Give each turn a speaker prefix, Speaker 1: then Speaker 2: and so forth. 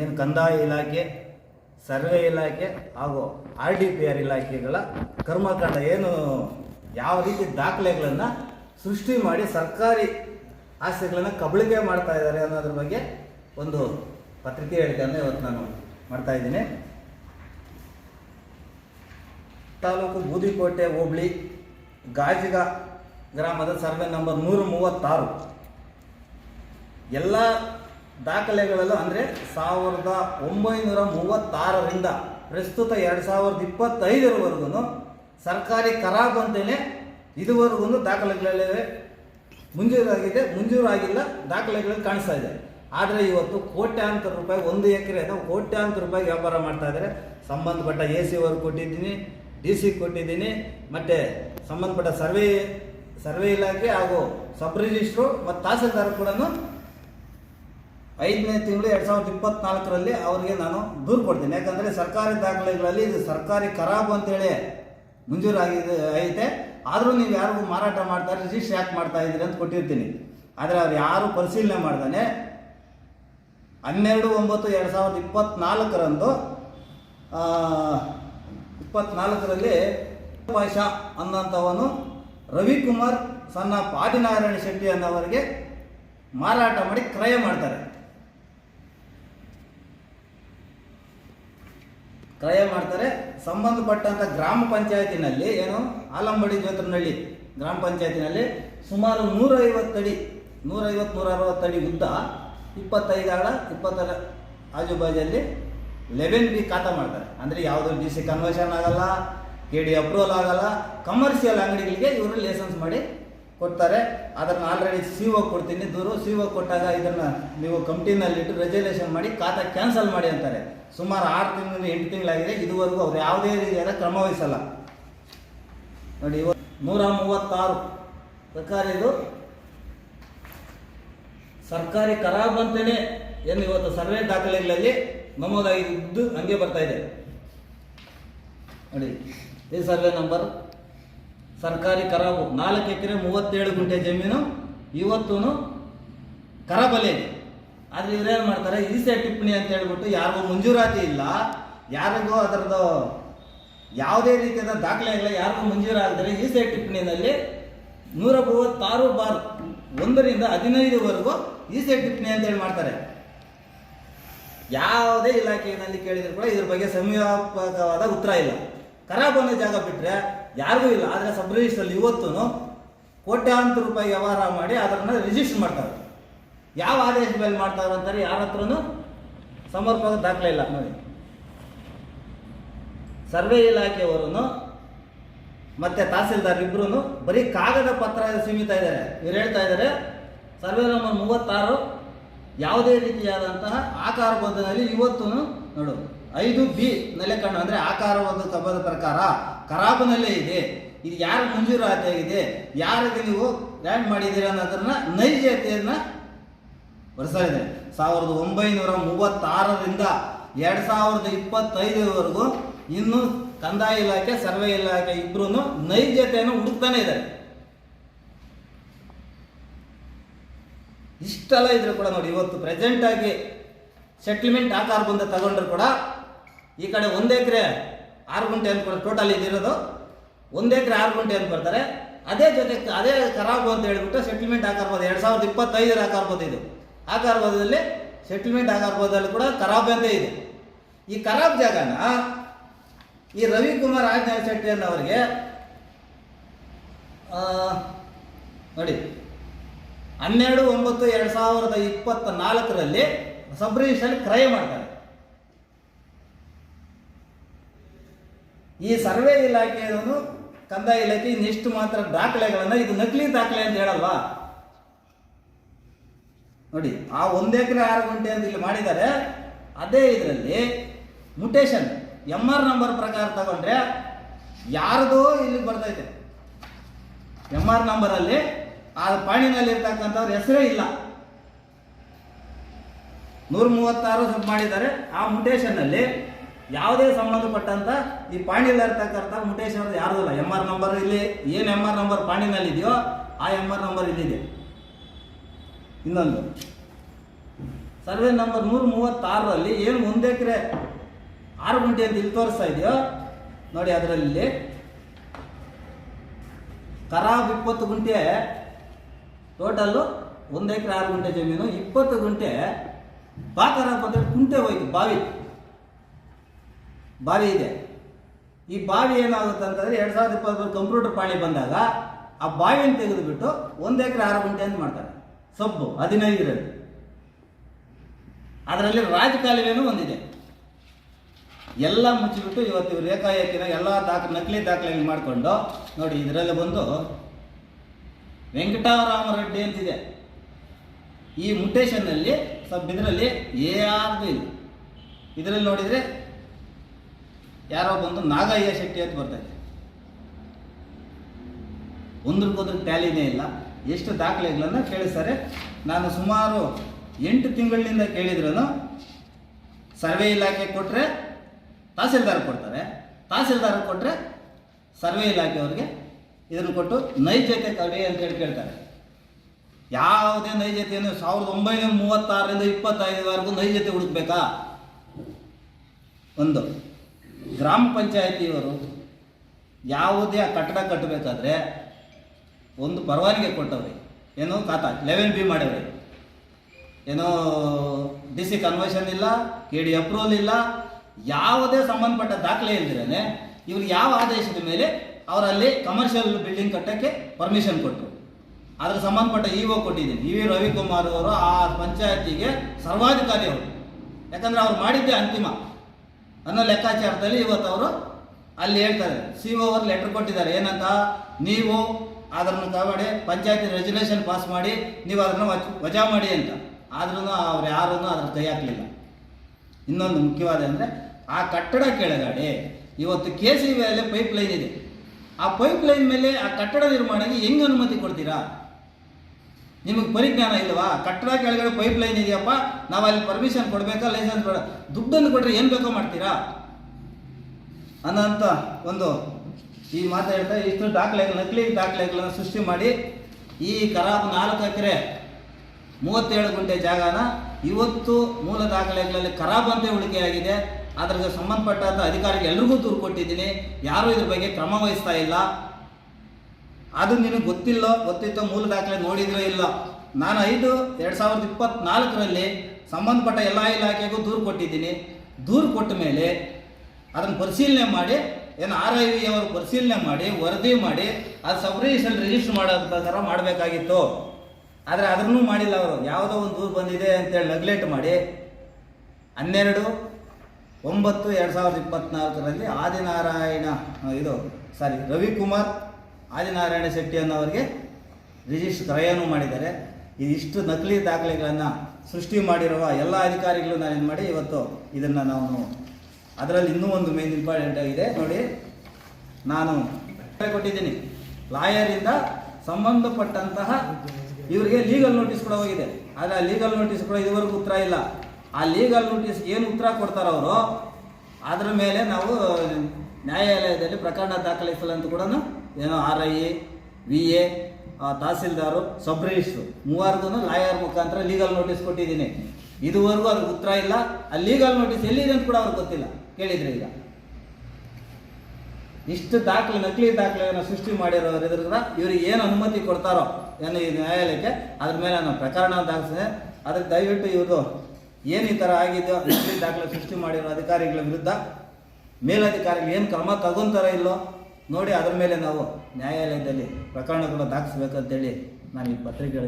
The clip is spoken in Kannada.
Speaker 1: ಏನು ಕಂದಾಯ ಇಲಾಖೆ, ಸರ್ವೆ ಇಲಾಖೆ ಹಾಗೂ ಆರ್ ಡಿ ಪಿ ಆರ್ ಇಲಾಖೆಗಳ ಕರ್ಮಕಾಂಡ ಏನು, ಯಾವ ರೀತಿ ದಾಖಲೆಗಳನ್ನು ಸೃಷ್ಟಿ ಮಾಡಿ ಸರ್ಕಾರಿ ಆಸ್ತಿಗಳನ್ನು ಕಬಳಿಕೆ ಮಾಡ್ತಾ ಇದ್ದಾರೆ ಅನ್ನೋದ್ರ ಬಗ್ಗೆ ಒಂದು ಪತ್ರಿಕೆ ಹೇಳಿಕೆಯನ್ನು ಇವತ್ತು ನಾನು ಮಾಡ್ತಾ ಇದ್ದೀನಿ. ತಾಲೂಕು ಬೂದಿಕೋಟೆ ಹೋಬಳಿ, ಗಾಜಿಗ ಗ್ರಾಮದ ಸರ್ವೆ ನಂಬರ್ ನೂರ ಮೂವತ್ತಾರು. ಎಲ್ಲ ದಾಖಲೆಗಳಲ್ಲೂ ಅಂದರೆ ಸಾವಿರದ ಒಂಬೈನೂರ ಮೂವತ್ತಾರರಿಂದ ಪ್ರಸ್ತುತ ಎರಡು ಸಾವಿರದ ಇಪ್ಪತ್ತೈದರವರೆಗೂ ಸರ್ಕಾರಿ ಖರಾಬ್ ಅಂತಲೇ ಇದುವರೆಗೂ ದಾಖಲೆಗಳಲ್ಲೇ ಮುಂಜೂರಾಗಿದೆ, ಮುಂಜೂರಾಗಿಲ್ಲ, ದಾಖಲೆಗಳು ಕಾಣಿಸ್ತಾ ಇದೆ. ಆದರೆ ಇವತ್ತು ಕೋಟ್ಯಾಂತರ ರೂಪಾಯಿ, ಒಂದು ಎಕರೆ ಅಥವಾ ಕೋಟ್ಯಾಂತರ ರೂಪಾಯಿ ವ್ಯಾಪಾರ ಮಾಡ್ತಾ ಇದ್ದಾರೆ. ಸಂಬಂಧಪಟ್ಟ ಎ ಸಿ ಅವ್ರಿಗೆ ಕೊಟ್ಟಿದ್ದೀನಿ, ಡಿ ಸಿ ಕೊಟ್ಟಿದ್ದೀನಿ, ಮತ್ತು ಸಂಬಂಧಪಟ್ಟ ಸರ್ವೆ ಸರ್ವೆ ಇಲಾಖೆ ಹಾಗೂ ಸಬ್ ರಿಜಿಸ್ಟ್ರು ಮತ್ತು ತಹಸೀಲ್ದಾರ್ ಕೂಡ ಐದನೇ ತಿಂಗಳು ಎರಡು ಸಾವಿರದ ಇಪ್ಪತ್ನಾಲ್ಕರಲ್ಲಿ ಅವರಿಗೆ ನಾನು ದೂರು ಕೊಡ್ತೀನಿ. ಯಾಕಂದರೆ ಸರ್ಕಾರಿ ದಾಖಲೆಗಳಲ್ಲಿ ಇದು ಸರ್ಕಾರಿ ಖರಾಬು ಅಂತೇಳಿ ಮುಂಜೂರಾಗಿದೆ ಐತೆ. ಆದರೂ ನೀವು ಯಾರಿಗೂ ಮಾರಾಟ ಮಾಡ್ತಾರೆ ರಿಜಿಸ್ಟ್ರ್ ಯಾಕೆ ಮಾಡ್ತಾ ಇದ್ದೀರಿ ಅಂತ ಕೊಟ್ಟಿರ್ತೀನಿ. ಆದರೆ ಅವ್ರು ಯಾರು ಪರಿಶೀಲನೆ ಮಾಡ್ತಾನೆ ಹನ್ನೆರಡು ಒಂಬತ್ತು ಎರಡು ಸಾವಿರದ ಇಪ್ಪತ್ನಾಲ್ಕರಂದು ಇಪ್ಪತ್ನಾಲ್ಕರಲ್ಲಿ ಪಾಷಾ ಅನ್ನೋಂಥವನು ರವಿಕುಮಾರ್ ಸಣ್ಣ ಪಾದಿನಾರಾಯಣ ಶೆಟ್ಟಿ ಅನ್ನೋವರಿಗೆ ಮಾರಾಟ ಮಾಡಿ ಕ್ರಯ ಮಾಡ್ತಾರೆ. ಕ್ರಯ ಮಾಡ್ತಾರೆ. ಸಂಬಂಧಪಟ್ಟಂಥ ಗ್ರಾಮ ಪಂಚಾಯತಿನಲ್ಲಿ ಏನು? ಆಲಂಬಡಿ ಜೋತ್ರನಹಳ್ಳಿ ಗ್ರಾಮ ಪಂಚಾಯತಿನಲ್ಲಿ ಸುಮಾರು ನೂರೈವತ್ತಡಿ ನೂರೈವತ್ತು ನೂರ ಅರವತ್ತಡಿ ಉದ್ದ ಇಪ್ಪತ್ತೈದು ಆಳ ಇಪ್ಪತ್ತರ ಆಜುಬಾಜಲ್ಲಿ ಲೆವೆನ್ ಬಿ ಖಾತಾ ಮಾಡ್ತಾರೆ. ಅಂದರೆ ಯಾವುದೋ ಡಿ ಸಿ ಕನ್ವರ್ಷನ್ ಆಗಲ್ಲ ಕೆ ಡಿ ಅಪ್ರೂವಲ್ ಆಗಲ್ಲ ಕಮರ್ಷಿಯಲ್ ಅಂಗಡಿಗಳಿಗೆ ಇವರು ಲೈಸೆನ್ಸ್ ಮಾಡಿ ಕೊಡ್ತಾರೆ. ಅದನ್ನು ಆಲ್ರೆಡಿ ಸಿ ಒ ಕೊಡ್ತೀನಿ. ದೂರು ಸಿ ಒ ಕೊಟ್ಟಾಗ ಇದನ್ನು ನೀವು ಕಂಪ್ನಿನಲ್ಲಿಟ್ಟು ರೆಜಲ್ಯೂಷನ್ ಮಾಡಿ ಖಾತಾ ಕ್ಯಾನ್ಸಲ್ ಮಾಡಿ ಅಂತಾರೆ. ಸುಮಾರು ಆರು ತಿಂಗಳಿಂದ ಎಂಟು ತಿಂಗಳಾಗಿದೆ. ಇದುವರೆಗೂ ಅವ್ರು ಯಾವುದೇ ರೀತಿಯಾದ ಕ್ರಮ ವಹಿಸಲ್ಲ. ನೋಡಿ ಇವತ್ತು ನೂರ ಮೂವತ್ತಾರು ಪ್ರಕಾರ ಇದು ಸರ್ಕಾರಿ ಖರಾಬ್ ಅಂತಲೇ ಏನು ಇವತ್ತು ಸರ್ವೆ ದಾಖಲೆಗಳಲ್ಲಿ ನಮೂದಾಗಿದ್ದು ಹಂಗೆ ಬರ್ತಾ ಇದೆ. ನೋಡಿ, ಈ ಸರ್ವೆ ನಂಬರ್ ಸರ್ಕಾರಿ ಖರಾಬು ನಾಲ್ಕು ಎಕರೆ ಮೂವತ್ತೇಳು ಗುಂಟೆ ಜಮೀನು ಇವತ್ತೂ ಖರಾಬಲ್ಲೇ ಇದೆ. ಆದರೆ ಇವರೇನು ಮಾಡ್ತಾರೆ? ಈಸೆ ಟಿಪ್ಪಣಿ ಅಂತ ಹೇಳ್ಬಿಟ್ಟು ಯಾರಿಗೂ ಮಂಜೂರಾತಿ ಇಲ್ಲ. ಯಾರಿಗೂ ಅದರದ್ದು ಯಾವುದೇ ರೀತಿಯಾದ ದಾಖಲೆ ಇಲ್ಲ. ಯಾರಿಗೂ ಮಂಜೂರಾಗದರೆ ಈಸೆ ಟಿಪ್ಪಣಿನಲ್ಲಿ ನೂರ ಮೂವತ್ತಾರು ಬಾರ್ ಒಂದರಿಂದ ಹದಿನೈದುವರೆಗೂ ಈಸೆ ಟಿಪ್ಪಣಿ ಅಂತೇಳಿ ಮಾಡ್ತಾರೆ. ಯಾವುದೇ ಇಲಾಖೆಯಲ್ಲಿ ಕೇಳಿದ್ರು ಕೂಡ ಇದ್ರ ಬಗ್ಗೆ ಸಮರ್ಪಕವಾದ ಉತ್ತರ ಇಲ್ಲ. ಖರಾಬ್ ಅನ್ನೋ ಜಾಗ ಬಿಟ್ಟರೆ ಯಾರಿಗೂ ಇಲ್ಲ, ಆದರೆ ಸಬ್ ರಿಜಿಸ್ಟ್ರಲ್ಲಿ ಇವತ್ತು ಕೋಟ್ಯಾಂತರ ರೂಪಾಯಿ ವ್ಯವಹಾರ ಮಾಡಿ ಅದನ್ನು ರಿಜಿಸ್ಟರ್ ಮಾಡ್ತಾರೆ. ಯಾವ ಆದೇಶ ಮೇಲೆ ಮಾಡ್ತಾರೆ ಅಂತಾರೆ ಯಾರ ಹತ್ರನೂ ಸಮರ್ಪಕ ದಾಖಲೆ ಇಲ್ಲ. ನೋಡಿ. ಸರ್ವೆ ಇಲಾಖೆಯವರು ಮತ್ತೆ ತಹಸೀಲ್ದಾರ್ ಇಬ್ಬರೂ ಬರೀ ಕಾಗದ ಪತ್ರ ಸೀಮಿತ ಇದ್ದಾರೆ. ಇವ್ರು ಹೇಳ್ತಾ ಇದ್ದಾರೆ, ಸರ್ವೆ ನಂಬರ್ ಮೂವತ್ತಾರು ಯಾವುದೇ ರೀತಿಯಾದಂತಹ ಆಕಾರಬದ್ಧದಲ್ಲಿ ಇವತ್ತು ನೋಡು. ಐದು ಬಿ ನೆಲೆಕಣ್ಣು ಅಂದರೆ ಆಕಾರವಾದ ಕಬ್ಬದ ಪ್ರಕಾರ ಖರಾಬನಲ್ಲೇ ಇದೆ. ಇದು ಯಾರು ಮಂಜೂರಾತಿಯಾಗಿದೆ ಯಾರಿಗೆ ನೀವು ಲ್ಯಾಂಡ್ ಮಾಡಿದ್ದೀರ ಅನ್ನೋದನ್ನ ನೈಜತೆಯನ್ನು ಇದೆ. ಸಾವಿರದ ಒಂಬೈನೂರ ಮೂವತ್ತಾರರಿಂದ ಎರಡು ಸಾವಿರದ ಇಪ್ಪತ್ತೈದರವರೆಗೂ ಇನ್ನು ಕಂದಾಯ ಇಲಾಖೆ, ಸರ್ವೆ ಇಲಾಖೆ ಇಬ್ರು ನೈಜತೆಯನ್ನು ಹುಡುಕ್ತಾನೆ ಇದ್ದಾರೆ. ಇಷ್ಟೆಲ್ಲ ಇದ್ರು ಕೂಡ ನೋಡಿ, ಇವತ್ತು ಪ್ರೆಸೆಂಟ್ ಆಗಿ ಸೆಟ್ಲ್ಮೆಂಟ್ ಆಕಾರ ಬಂದ ತಗೊಂಡ್ರು ಕೂಡ ಈ ಕಡೆ ಒಂದು ಎಕರೆ ಆರು ಗುಂಟೆ ಅಂತ ಟೋಟಲ್ ಇದಿರೋದು ಒಂದು ಎಕರೆ ಆರು ಗುಂಟೆ ಅಂತ ಬರ್ತಾರೆ ಅದೇ ಜೊತೆ ಅದೇ ಖರಾಬು ಅಂತ ಹೇಳ್ಬಿಟ್ಟು ಸೆಟ್ಲ್ಮೆಂಟ್ ಹಾಕಬೋದು ಎರಡು ಸಾವಿರದ ಇಪ್ಪತ್ತೈದರ ಆಕಾರ್ಬೋದು ಇದು. ಆಕಾರ್ಬೋದಲ್ಲಿ ಸೆಟ್ಲ್ಮೆಂಟ್ ಆಕಾರ್ಬೋದಲ್ಲಿ ಕೂಡ ಖರಾಬ್ ಅಂತ ಇದೆ. ಈ ಖರಾಬ್ ಜಾಗನ ಈ ರವಿಕುಮಾರ್ ಆಜ್ಞಾನ ಶೆಟ್ಟಿ ಅನ್ನೋರಿಗೆ ನೋಡಿ, ಹನ್ನೆರಡು ಒಂಬತ್ತು ಎರಡು ಸಾವಿರದ ಇಪ್ಪತ್ತ ನಾಲ್ಕರಲ್ಲಿ ಸಬ್ ಕ್ರಯ ಮಾಡ್ತಾರೆ. ಈ ಸರ್ವೆ ಇಲಾಖೆಯನ್ನು ಕಂದಾಯ ಇಲಾಖೆ ಇನ್ನಿಷ್ಟು ಮಾತ್ರ ದಾಖಲೆಗಳನ್ನು ಇದು ನಕಲಿ ದಾಖಲೆ ಅಂತ ಹೇಳಲ್ವಾ? ನೋಡಿ, ಆ ಒಂದು ಎಕರೆ ಆರು ಗಂಟೆ ಅಂತ ಇಲ್ಲಿ ಮಾಡಿದ್ದಾರೆ. ಅದೇ ಇದರಲ್ಲಿ ಮುಟೇಶನ್ ಎಂ ಆರ್ ನಂಬರ್ ಪ್ರಕಾರ ತಗೊಂಡ್ರೆ ಯಾರದು ಇಲ್ಲಿ ಬರ್ತೈತೆ. ಎಂ ಆರ್ ನಂಬರಲ್ಲಿ ಆ ಪಾಣಿನಲ್ಲಿ ಇರ್ತಕ್ಕಂಥವ್ರ ಹೆಸರೇ ಇಲ್ಲ. ನೂರ ಮೂವತ್ತಾರು ಮಾಡಿದ್ದಾರೆ. ಆ ಮುಟೇಶನ್ನಲ್ಲಿ ಯಾವುದೇ ಸಂಬಂಧಪಟ್ಟಂತ ಈ ಪಾಣಿಯಲ್ಲಿ ಇರ್ತಕ್ಕಂಥ ಮುಟೇಶನ್ ಅವ್ರದ್ದು ಯಾರ್ದು ಇಲ್ಲ. ಎಂ ಆರ್ ನಂಬರ್ ಇಲ್ಲಿ, ಏನು ಎಂ ಆರ್ ನಂಬರ್ ಪಾಣಿನಲ್ಲಿ ಇದೆಯೋ ಆ ಎಂ ಆರ್ ನಂಬರ್ ಇಲ್ಲಿದೆ. ಇನ್ನೊಂದು. ಸರ್ವೆ ನಂಬರ್ ನೂರ ಮೂವತ್ತಾರರಲ್ಲಿ ಏನು ಒಂದು ಎಕರೆ ಆರು ಗುಂಟೆ ಅಂತ ಇಲ್ಲಿ ತೋರಿಸ್ತಾ ಇದೆಯೋ, ನೋಡಿ ಅದರಲ್ಲಿ. ಖರಾಬ್ ಇಪ್ಪತ್ತು ಗುಂಟೆ ಟೋಟಲ್ಲು ಒಂದು ಎಕರೆ ಆರು ಗುಂಟೆ ಜಮೀನು, ಇಪ್ಪತ್ತು ಗುಂಟೆ ಬಾ ಖರಾಬ್ ಕುಂಟೆ ಹೋಯ್ತು, ಬಾವಿ. ಬಾವಿ ಇದೆ. ಈ ಬಾವಿ ಏನಾಗುತ್ತೆ ಅಂತಂದರೆ ಎರಡು ಸಾವಿರದ ಇಪ್ಪತ್ತೊಂದು ಕಂಪ್ಯೂಟರ್ ಪಾಳಿ ಬಂದಾಗ ಆ ಬಾವಿಯನ್ನು ತೆಗೆದುಬಿಟ್ಟು ಒಂದು ಎಕರೆ ಆರು ಗುಂಟೆ ಅಂತ ಮಾಡ್ತಾರೆ. ಸೊಪ್ಪು, ಹದಿನೈದರಲ್ಲಿ. ಅದರಲ್ಲಿ ರಾಜಕಾಲುವೆನೂ ಒಂದಿದೆ. ಎಲ್ಲ ಮುಚ್ಚಿಬಿಟ್ಟು ಇವತ್ತು ಇವ್ರು ಏಕಾಏಕಿನ ಎಲ್ಲ ದಾಖ, ನಕಲಿ ದಾಖಲೆ ಮಾಡಿಕೊಂಡು ನೋಡಿ ಇದರಲ್ಲಿ ಬಂದು ವೆಂಕಟರಾಮ ರೆಡ್ಡಿ ಅಂತಿದೆ. ಈ ಮುಟೇಶನ್ನಲ್ಲಿ ಸ್ವಲ್ಪ ಇದರಲ್ಲಿ ಯಾರ್ದು ಇಲ್ಲ. ಇದರಲ್ಲಿ ನೋಡಿದರೆ ಯಾರೋ ಬಂದು ನಾಗಯ್ಯ ಶೆಟ್ಟಿ ಅಂತ ಬರ್ತಾರೆ ಒಂದ್ರಕ್ಕೋದ್ರ ಟ್ಯಾಲಿನೇ ಇಲ್ಲ. ಎಷ್ಟು ದಾಖಲೆಗಳನ್ನು ಕೇಳಿಸ್ತಾರೆ. ನಾನು ಸುಮಾರು ಎಂಟು ತಿಂಗಳಿನಿಂದ ಕೇಳಿದ್ರು ಸರ್ವೆ ಇಲಾಖೆ ಕೊಟ್ಟರೆ ತಹಸೀಲ್ದಾರ್ ಕೊಡ್ತಾರೆ. ತಹಸೀಲ್ದಾರ್ ಕೊಟ್ಟರೆ ಸರ್ವೆ ಇಲಾಖೆಯವ್ರಿಗೆ ಇದನ್ನು ಕೊಟ್ಟು ನೈಜತೆ ಕಡೆ ಅಂತ ಹೇಳಿ ಕೇಳ್ತಾರೆ. ಯಾವುದೇ ನೈಜತೆಯನ್ನು ಸಾವಿರದ ಒಂಬೈನೂರ ಮೂವತ್ತಾರರಿಂದ ಇಪ್ಪತ್ತೈದವರೆಗೂ ನೈಜತೆ ಹುಡುಕ್ಬೇಕಾ? ಒಂದು. ಗ್ರಾಮ ಪಂಚಾಯತಿಯವರು ಯಾವುದೇ ಆ ಕಟ್ಟಡ ಕಟ್ಟಬೇಕಾದ್ರೆ ಒಂದು ಪರವಾನಿಗೆ ಕೊಟ್ಟವ್ರಿ. ಏನೋ ಖಾತಾ ಲೆವೆನ್ ಬಿ ಮಾಡವ್ರಿ. ಏನೋ ಡಿ ಸಿ ಕನ್ವರ್ಷನ್ ಇಲ್ಲ, ಕೆ ಡಿ ಅಪ್ರೂವಲ್ ಇಲ್ಲ, ಯಾವುದೇ ಸಂಬಂಧಪಟ್ಟ ದಾಖಲೆ ಇಲ್ದಿರೇ ಇವ್ರು ಯಾವ ಆದೇಶದ ಮೇಲೆ ಅವರಲ್ಲಿ ಕಮರ್ಷಿಯಲ್ ಬಿಲ್ಡಿಂಗ್ ಕಟ್ಟಕ್ಕೆ ಪರ್ಮಿಷನ್ ಕೊಟ್ಟರು ಅದರ ಸಂಬಂಧಪಟ್ಟ ಇ ಒ ಕೊಟ್ಟಿದ್ದೀನಿ. ಇ ವಿ ರವಿಕುಮಾರ್ ಅವರು ಆ ಪಂಚಾಯತಿಗೆ ಸರ್ವಾಧಿಕಾರಿ ಅವರು. ಯಾಕಂದ್ರೆ ಅವ್ರು ಮಾಡಿದ್ದೇ ಅಂತಿಮ. ಅನ್ನೋ ಲೆಕ್ಕಾಚಾರದಲ್ಲಿ ಇವತ್ತು ಅವರು ಅಲ್ಲಿ ಹೇಳ್ತಾರೆ. ಸಿ ಒ ಅವರು ಲೆಟರ್ ಕೊಟ್ಟಿದ್ದಾರೆ. ಏನಂತ? ನೀವು ಅದನ್ನು ಕಬಡಿ ಪಂಚಾಯತಿ ರೆಜುಲೇಷನ್ ಪಾಸ್ ಮಾಡಿ, ನೀವು ಅದನ್ನು ವಜ್- ಮಾಡಿ ಅಂತ. ಆದ್ರೂ ಅವ್ರು ಯಾರನ್ನು ಅದ್ರ ಕೈ ಹಾಕಲಿಲ್ಲ. ಇನ್ನೊಂದು ಮುಖ್ಯವಾದ ಅಂದರೆ, ಆ ಕಟ್ಟಡ ಕೆಳಗಡೆ ಇವತ್ತು ಕೆ ಸಿ ಪೈಪ್ ಲೈನ್ ಇದೆ. ಆ ಪೈಪ್ ಲೈನ್ ಮೇಲೆ ಆ ಕಟ್ಟಡ ನಿರ್ಮಾಣಕ್ಕೆ ಹೆಂಗೆ ಅನುಮತಿ ಕೊಡ್ತೀರಾ? ನಿಮಗೆ ಪರಿಜ್ಞಾನ ಇಲ್ವಾ ಕಟ್ಟಡ ಕೆಳಗಡೆ ಪೈಪ್ ಲೈನ್ ಇದೆಯಪ್ಪ, ನಾವು ಅಲ್ಲಿ ಪರ್ಮಿಷನ್ ಕೊಡಬೇಕಾ ಲೈಸೆನ್ಸ್ ಬೇಡ. ದುಡ್ಡನ್ನು ಕೊಟ್ಟರೆ ಏನು ಬೇಕೋ ಮಾಡ್ತೀರಾ? ಅನ್ನೋಂಥ ಒಂದು ಈ ಮಾತಾಡ್ತಾ ಇಷ್ಟು ದಾಖಲೆ ನಕಲಿ ದಾಖಲೆಗಳನ್ನು ಸೃಷ್ಟಿ ಮಾಡಿ ಈ ಕರಾಬ್ ನಾಲ್ಕು ಎಕರೆ, ಮೂವತ್ತೇಳು ಗುಂಟೆ ಜಾಗನ ಇವತ್ತು ಮೂಲ ದಾಖಲೆಗಳಲ್ಲಿ ಖರಾಬ್ ಅಂತ ಉಳಿಕೆಯಾಗಿದೆ. ಅದರ ಸಂಬಂಧಪಟ್ಟಂಥ ಅಧಿಕಾರಿಗೆ ಎಲ್ರಿಗೂ ದೂರು ಕೊಟ್ಟಿದ್ದೀನಿ. ಯಾರೂ ಇದ್ರ ಬಗ್ಗೆ ಕ್ರಮ ವಹಿಸ್ತಾ ಇಲ್ಲ. ಅದು ನಿನಗೆ ಗೊತ್ತಿಲ್ಲೋ, ಗೊತ್ತಿತ್ತೋ ಮೂಲ ದಾಖಲೆ ನೋಡಿದ್ರೋ ಇಲ್ಲ, ನಾನು ಐದು ಎರಡು ಸಾವಿರದ ಇಪ್ಪತ್ನಾಲ್ಕರಲ್ಲಿ ಸಂಬಂಧಪಟ್ಟ ಎಲ್ಲ ಇಲಾಖೆಗೂ ದೂರು ಕೊಟ್ಟಿದ್ದೀನಿ. ದೂರು ಕೊಟ್ಟ ಮೇಲೆ ಅದನ್ನು ಪರಿಶೀಲನೆ ಮಾಡಿ, ಏನು ಆರ್ ಐ ವಿ ಅವರು ಪರಿಶೀಲನೆ ಮಾಡಿ, ವರದಿ ಮಾಡಿ ಅದು ಸಬ್ ರಿಜಿಸ್ಟರ್ ರಿಜಿಸ್ಟರ್ ಮಾಡೋ ಪ್ರಕಾರ ಮಾಡಬೇಕಾಗಿತ್ತು. ಆದರೆ ಅದನ್ನೂ ಮಾಡಿಲ್ಲ ಅವರು. ಯಾವುದೋ ಒಂದು ದೂರು ಬಂದಿದೆ ಅಂತೇಳಿ ನೆಗ್ಲೆಕ್ಟ್ ಮಾಡಿ, ಹನ್ನೆರಡು ಒಂಬತ್ತು ಎರಡು ಸಾವಿರದ ಇಪ್ಪತ್ನಾಲ್ಕರಲ್ಲಿ ಆದಿನಾರಾಯಣ, ಇದು ಸಾರಿ ರವಿಕುಮಾರ್ ಆದಿನಾರಾಯಣ ಶೆಟ್ಟಿ ಅನ್ನೋರಿಗೆ ರಿಜಿಸ್ಟರ್ ಕ್ರಯನೂ ಮಾಡಿದ್ದಾರೆ. ಇದಿಷ್ಟು ನಕಲಿ ದಾಖಲೆಗಳನ್ನು ಸೃಷ್ಟಿ ಮಾಡಿರುವ ಎಲ್ಲ ಅಧಿಕಾರಿಗಳು ನಾನೇನು ಮಾಡಿ ಇವತ್ತು ಇದನ್ನು ನಾವು ಅದರಲ್ಲಿ ಇನ್ನೂ ಒಂದು ಮೇನ್ ಇಂಪಾರ್ಟೆಂಟ್ ಆಗಿದೆ. ನೋಡಿ, ನಾನು ಕೊಟ್ಟಿದ್ದೀನಿ. ಲಾಯರಿಂದ ಸಂಬಂಧಪಟ್ಟಂತಹ ಇವರಿಗೆ ಲೀಗಲ್ ನೋಟಿಸ್ ಕೂಡ ಹೋಗಿದೆ. ಆದರೆ ಆ ಲೀಗಲ್ ನೋಟಿಸ್ ಕೂಡ ಇದುವರೆಗೂ ಉತ್ತರ ಇಲ್ಲ. ಆ ಲೀಗಲ್ ನೋಟಿಸ್ ಏನು ಉತ್ತರ ಕೊಡ್ತಾರೋ ಅವರು, ಅದರ ಮೇಲೆ ನಾವು ನ್ಯಾಯಾಲಯದಲ್ಲಿ ಪ್ರಕರಣ ದಾಖಲಿಸಲಂತ ಕೂಡ ಏನೋ R I V A tahsildar sub registrar lawyer ಮುಖಾಂತರ ಲೀಗಲ್ ನೋಟಿಸ್ ಕೊಟ್ಟಿದ್ದೀನಿ. ಇದುವರೆಗೂ ಅದಕ್ಕೆ ಉತ್ತರ ಇಲ್ಲ. ಆ ಲೀಗಲ್ ನೋಟಿಸ್ ಎಲ್ಲಿದೆ ಅಂತ ಕೂಡ ಅವ್ರಿಗೆ ಗೊತ್ತಿಲ್ಲ. ಕೇಳಿದ್ರೆ ಈಗ. ಇಷ್ಟು ದಾಖಲೆ, ನಕಲಿ ದಾಖಲೆಯನ್ನು ಸೃಷ್ಟಿ ಮಾಡಿರೋದ್ರಿಂದ ಇವ್ರಿಗೆ ಏನು ಅನುಮತಿ ಕೊಡ್ತಾರೋ ಏನು ಈ ನ್ಯಾಯಾಲಯಕ್ಕೆ ಅದ್ರ ಮೇಲೆ ನಾನು ಪ್ರಕರಣ ದಾಖಲಿಸಿದೆ. ಅದಕ್ಕೆ ದಯವಿಟ್ಟು ಇವರು ಏನು ಈ ಥರ ಆಗಿದೆಯೋ ನಕಲಿ ದಾಖಲೆ ಸೃಷ್ಟಿ ಮಾಡಿರೋ ಅಧಿಕಾರಿಗಳ ವಿರುದ್ಧ ಮೇಲಧಿಕಾರಿಗಳು ಏನು ಕ್ರಮ ತಗೊಂತಾರೋ ಇಲ್ಲೋ ನೋಡಿ ಅದರ ಮೇಲೆ ನಾವು ನ್ಯಾಯಾಲಯದಲ್ಲಿ ಪ್ರಕರಣಗಳು ದಾಖಿಸ್ಬೇಕಂತೇಳಿ ನಾನು ಈ ಪತ್ರಿಕೆಗಳ